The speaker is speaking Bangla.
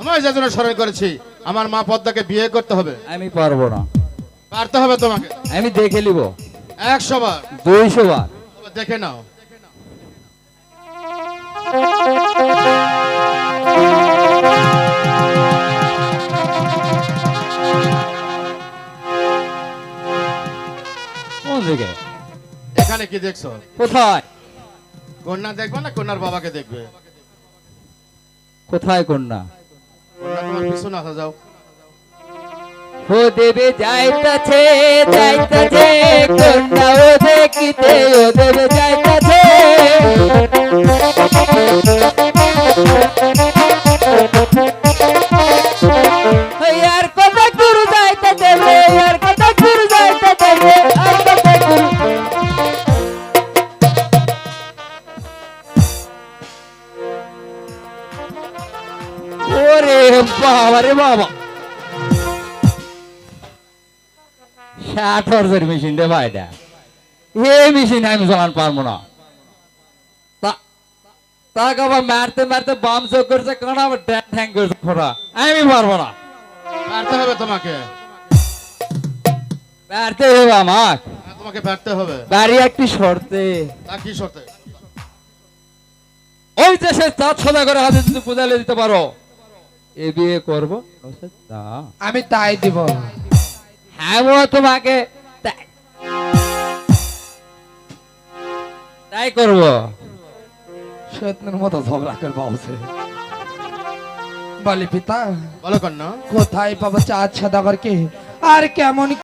তোমায় যে জন্য স্মরণ করেছি আমার মা পদ্মাকে বিয়ে করতে হবে। আমি পারব না। পারতে হবে তোমাকে? আমি দেখে নিব। একশো বার। দুইশো বার। দেখে নাও। কোন দিকে? এখানে কি দেখছ? কোথায়? কন্যা দেখবে না কন্যার বাবাকে দেখবে? কোথায় কন্যা? পিছনে আসা যাও ও দেবে যাইতাছে যাইতাছে কন্যা ও দেখিতে ও দেবে বাবা রে বাবা। ষাট হর্সের মেশিন রে ভাইটা এই মেশিন আমি চালান পারব না। তা- তাকে আবার মারতে মারতে বাম চোখ করছে কারণ আবার ড্যাং ঠ্যাং করছে ফোটা আমি পারব না। পারতে হবে তোমাকে। মারতে হবে আমাক। হ্যাঁ, তোমাকে পারতে হবে। বাড়ি একটি শর্তে। তা কি শর্তে? ওই দেশে চাঁদ সদা করে হাতে যদি পূজালে দিতে পারো। এ বিয়ে করব? আমি তাই দিব। হ্যাঁ ও তোমাকে তাই- তাই করব। সত্যের মতো ঝগড়া করব বলি পিতা বলো কন্যা। কোথায় পাবো চাঁদ সাদাগরকে আর কেমন